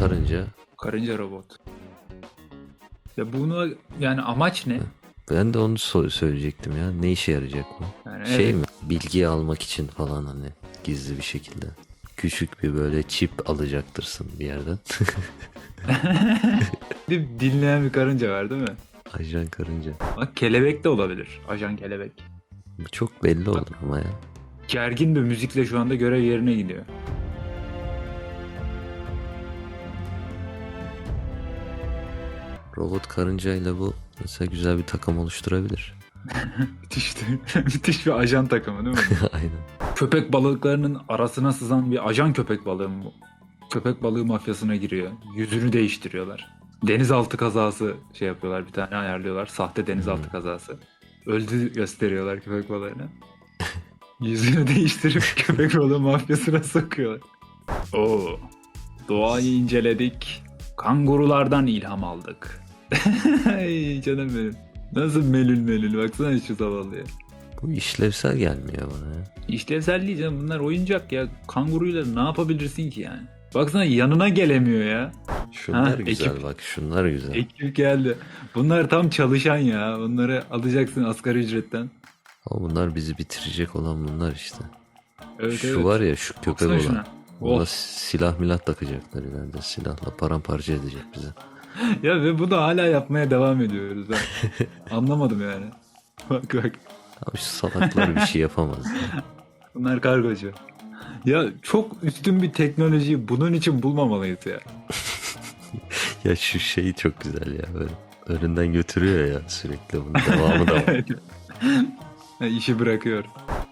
karınca. Karınca robot. Ya bunu yani amaç ne? Ben de onu so- söyleyecektim ya. Ne işe yarayacak bu? Yani Şey evet. mi? Bilgi almak için falan hani gizli bir şekilde. Küçük bir böyle çip alacaktırsın bir yerden. Bir dinleyen bir karınca var değil mi? Ajan karınca. Bak kelebek de olabilir. Ajan kelebek. Bu çok belli olur ama ya. Gergin bir müzikle şu anda görev yerine gidiyor. Robot karıncayla bu mesela güzel bir takım oluşturabilir. Müthiş, müthiş bir ajan takımı değil mi? Aynen. köpek balıklarının arasına sızan bir ajan köpek balığı mı? bu? Köpek balığı mafyasına giriyor. Yüzünü değiştiriyorlar. Denizaltı kazası şey yapıyorlar bir tane ayarlıyorlar. Sahte denizaltı Hmm. kazası. Öldü gösteriyorlar köpek balığını. Yüzünü değiştirip köpek balığı mafyasına sokuyorlar. Oo. Doğayı inceledik. Kangurulardan ilham aldık. Ay canım benim. Nasıl melül melül baksana şu zavallıya. Bu işlevsel gelmiyor bana ya. İşlevsel değil canım bunlar oyuncak ya. Kanguruyla ne yapabilirsin ki yani? Baksana yanına gelemiyor ya. Şunlar Ha, güzel ekip- bak şunlar güzel. Ekip geldi. Bunlar tam çalışan ya. Bunları alacaksın asgari ücretten. Ama bunlar bizi bitirecek olan bunlar işte. Evet, şu evet. var ya şu köpek Baksana olan. şuna. Ona Oh. silah milah takacaklar ileride. Silahla paramparça edecek bizi. Ya ve bunu hala yapmaya devam ediyoruz. Ha. Anlamadım yani. Bak bak. Abi şu salaklar bir şey yapamaz. ya. Bunlar kargocu. Ya çok üstün bir teknolojiyi bunun için bulmamalıyız ya. Ya şu şey çok güzel ya böyle. Önünden götürüyor ya sürekli bunun devamı da var. İşi bırakıyor.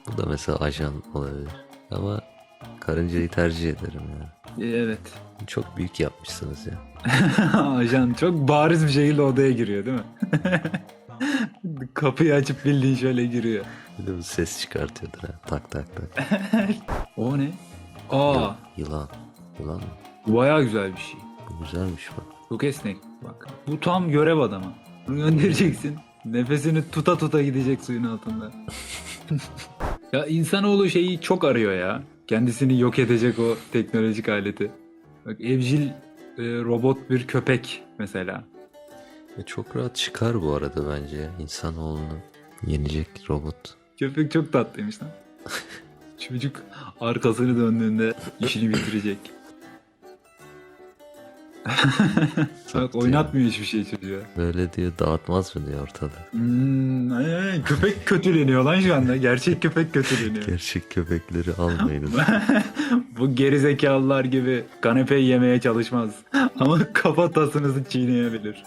Bu da mesela ajan olabilir. Ama karıncayı tercih ederim ya. Evet. Çok büyük yapmışsınız ya. Ajan çok bariz bir şekilde odaya giriyor değil mi? Kapıyı açıp bildiğin şöyle giriyor. Bir de bu ses çıkartıyordur ha. Tak tak tak. O ne? Aa, Yılan. Yılan mı? bu bayağı güzel bir şey. Bu güzelmiş bak. Çok esnek bak. Bu tam görev adamı. Bunu göndereceksin. Nefesini tuta tuta gidecek suyun altında. ya insanoğlu şeyi çok arıyor ya. Kendisini yok edecek o teknolojik aleti. Bak evcil e, robot bir köpek mesela. Ve çok rahat çıkar bu arada bence. İnsanoğlunu yenecek robot. Köpek çok tatlıymış lan. Çocuk arkasını döndüğünde işini bitirecek. Bak oynatmıyor hiçbir şey çocuğa. Böyle diyor dağıtmaz mı diyor ortada. Hmm, ay, ay, köpek kötüleniyor lan şu anda. Gerçek köpek kötüleniyor. Gerçek köpekleri almayın. Bu gerizekalılar gibi kanepeyi yemeye çalışmaz. Ama kafatasınızı çiğneyebilir.